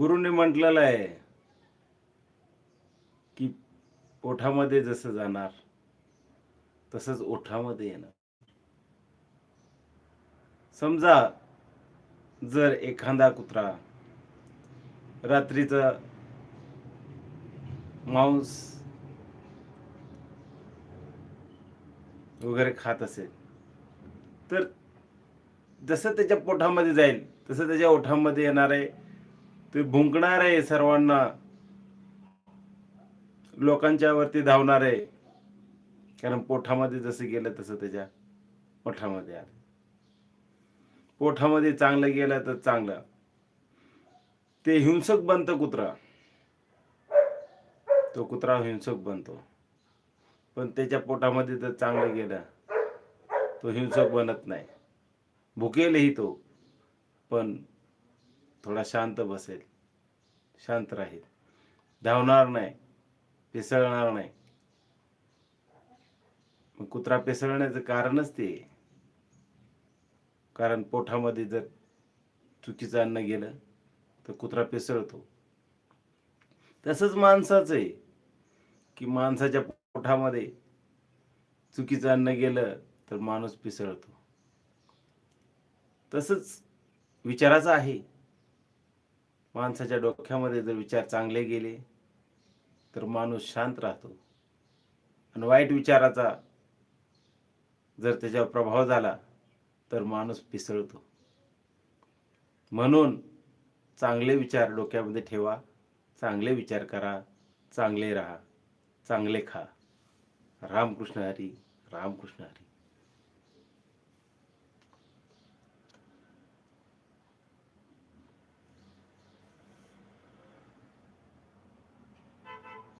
गुरुने म्हटलेलं आहे की ओठामध्ये जसं जाणार तसंच ओठामध्ये येणार. समजा जर एखादा कुत्रा रात्रीचा मांस वगैरे खात असेल तर जसं त्याच्या पोटामध्ये जाईल तसं त्याच्या ओठामध्ये येणार आहे. ते भुंकणार आहे सर्वांना. लोकांच्या वरती धावणार आहे. कारण पोठामध्ये जसं गेलं तसं त्याच्या पोठामध्ये आलं पोठामध्ये चांगलं गेलं तर चांगलं. ते हिंसक बनतं कुत्रा. तो कुत्रा हिंसक बनतो. पण त्याच्या पोटामध्ये जर चांगलं गेलं तो हिंसक बनत नाही. भुकेलही तो. पण थोडा शांत बसेल. शांत राहील. धावणार नाही. पिसळणार नाही. मग कुत्रा पिसळण्याचं कारणच ते. कारण पोटामध्ये जर चुकीचं अन्न गेलं तर कुत्रा पिसळतो. तसंच माणसाचं आहे की माणसाच्या पोटामध्ये चुकीचं अन्न गेलं तर माणूस पिसळतो. तसंच विचाराचं आहे माणसाच्या डोक्यामध्ये जर विचार चांगले गेले तर माणूस शांत राहतो. आणि वाईट विचाराचा जर त्याच्यावर प्रभाव झाला तर माणूस पिसळतो. म्हणून चांगले विचार डोक्यामध्ये ठेवा चांगले विचार करा चांगले राहा चांगले खा. रामकृष्ण हरी रामकृष्ण हरी.